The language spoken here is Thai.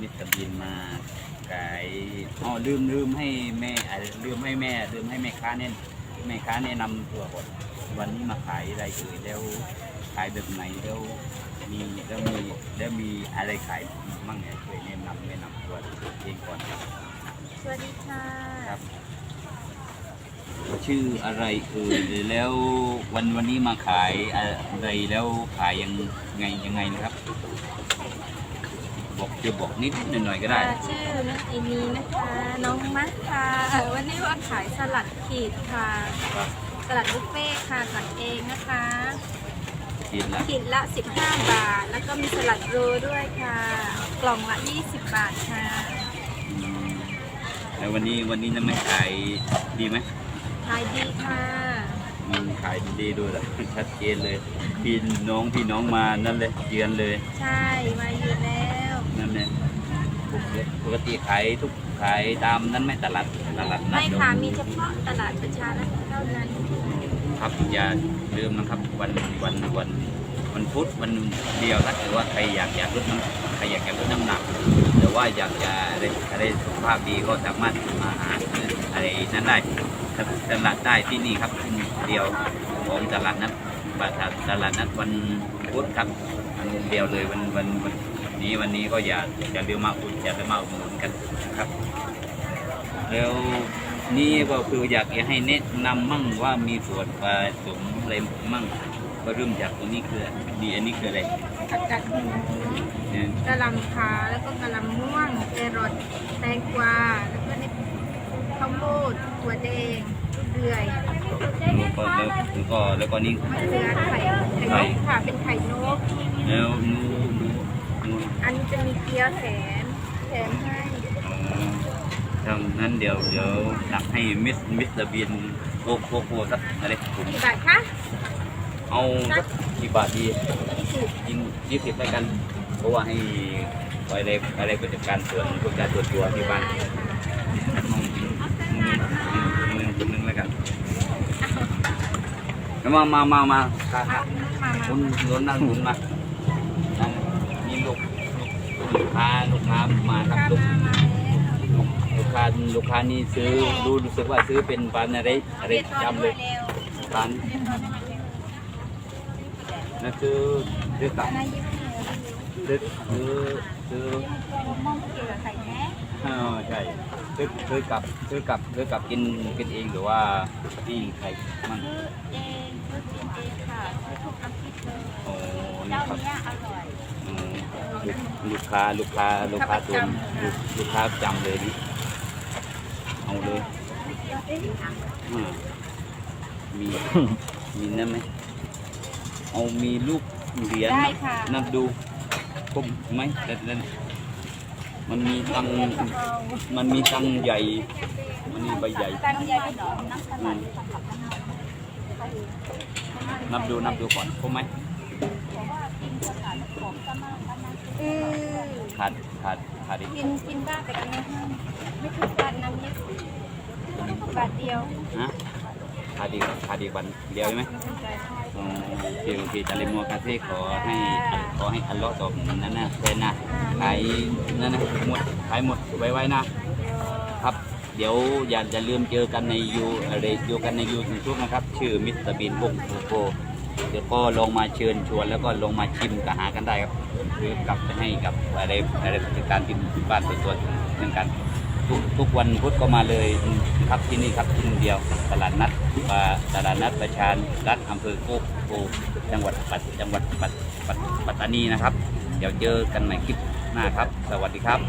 มิสเตอร์บินมาขายอ๋อลืมลืมให้แม่อะลืมให้แม่ ลืมให้แม่ค้าแน่นแม่ค้าแนะนำตัวก่อนวันนี้มาขายอะไรเอ่ยแล้วขายแบบไหนแล้วมีแล้วมีแล้วมีอะไรขายมั่งเนี่ยช่วยแนะนำแนะนำตัวเองก่อนครับสวัสดีค่ะ ครับ ชื่ออะไรเอ่ยแล้ววันวันนี้มาขายอะไรแล้วขายยังไงยังไงนะครับ บอกจะบอกนิดหน่อยๆก็ได้ค่ะชื่อน้องเอมีนะคะ น้องมัดค่ะวันนี้ว่าขายสลัดขีดค่ะ ครับสลัดบุฟเฟ่ต์ค่ะสั่งเองนะคะ กินแล้วขีดละ 15 บาท แล้วก็มีสลัดโรลด้วยค่ะ กล่องละ 20 บาทค่ะ อืมแล้ววันนี้วันนี้น้ำมันขายดีไหมขายดีค่ะอืมขายดีด้วยล่ะ ชัดเจนเลยพี่น้องพี่น้องมานั่นเลยเยือนเลย ใช่ มาอยู่แล้วนั่น เนี่ยปกติขายทุกขายตามนั้นไหมตลาดตลาดนัดไม่ค่ะมีเฉพาะตลาดประชารัฐเท่านั้นครับอย่าลืมนะครับวันวันวันวันพุธวันเดียวถ้าเกิดว่าใครอยากอยากลดน้ำใครอยากจะลดน้ำหนักหรือว่าอยากจะอะไรอะไรสุขภาพดีก็สามารถมาหาซื้ออะไรนั้นได้ตลาดได้ที่นี่ครับเดียวของตลาดนัดตลาดนัดวันพุธครับวันเดียวเลยวันวันวัน นี้วันนี้ก็อย่าอย่าลืมมาอุดอย่าลืมมาอุดหนุนกันนะครับ แล้วนี่ก็คืออยากจะให้แนะนำมั่งว่ามีส่วนผสมอะไรมั่ง ก็เริ่มจากตรงนี้คือดีอันนี้คืออะไรผักกาดหูเนี่ยกะหล่ำขาวแล้วก็กะหล่ำม่วงแครอทแตงกวาแล้วก็นี่ข้าวโพดถั่วแดงลูกเดือยแล้วก็แล้วแล้วก็แล้วก็นี่มะเขือไข่ไข่นกค่ะเป็นไข่นกแล้วนูนูนู อันนี้จะมีเกี๊ยวแถมแถมให้อ๋อดังนั้นเดี๋ยวเดี๋ยวหนักให้มิสมิสเตอร์บินโคโคโคสักอะไรผมกี่บาทคะเอาสักกี่บาทดียี่สิบยิงยี่สิบแล้วกัน เพราะว่าให้อะไรอะไรเป็นการส่วนผู้จัดส่วนตัวที่บ้านได้ค่ะหนึ่งคนนึงแล้วกันแล้วมามามามาค่ะเอาค่ะมามาคุณล้นนั่งหนุนมานั่งมีลูก ลูกค้าลูกค้ามาครับลูกลูกค้าลูกค้านี่ซื้อรู้รู้สึกว่าซื้อเป็นปานอะไรอะไรจำเลยยเร็วปานเรียนตอนด้วยเร็วนั่นคือซื้อกลับอันนั้นยิ้มเหนียวซื้อซื้อซื้อยิ้มมองเกี่ยวกับไข่แท้อ๋อใช่ซื้อซื้อกับซื้อกับซื้อกับกินกินเองหรือว่าที่ใครมั่งซื้อเองซื้อกินเองค่ะซื้อทุกอาทิตย์เลยโอ้เจ้าเนี้ยอร่อย ลูกลูกค้าลูกค้าลูกค้าตัวลูกลูกค้าจำเลยนี่เอาเลยอ่ามี มีนั่นไหมเอามีลูกเหรียญได้นะค่ะ นับดูคมไหมแต่แต่มันมีตังมันมีตังใหญ่ มันมีใบใหญ่ตังใจไปหนอน้ำสอืลัดมนับดูนับดูก่อนคมไหม อือขาดขาดขาดอีกกินกินได้แต่กินไม่ห้ามไม่ถูกบาทน้ำเยอะบาทเดียวฮะขาดอีกขาดอีกวันเดียวใช่ไหมไม่สนใจอ๋อโอเคโอเคจาริมัวคาเฟ่ขอให้ขอให้อัลเลาะห์ตอบนั่นนะเซนนะขายนั่นนะหมดขายหมดไว้ๆนะ ครับเดี๋ยวอย่าอย่าลืมเจอกันในยูอะไรอยู่กันในยูทูบนะครับ ชื่อมิสเตอร์บีนบุกโก เดี๋ยวก็ลงมาเชิญชวนแล้วก็ลงมาชิมกับหากันได้ครับหรือกลับไปให้กับอะไรอะไรเป็นการกินบ้านส่วนตัวเหมือนกันทุกทุกวันพุธก็มาเลยครับที่นี่ครับที่เดียวตลาดนัดปาตลาดนัดประชารัฐอำเภอโคกโพจังหวัดปัตจังหวัดปัตปัตปัตตานีนะครับ เดี๋ยวเจอกันใหม่คลิปหน้าครับ สวัสดีครับ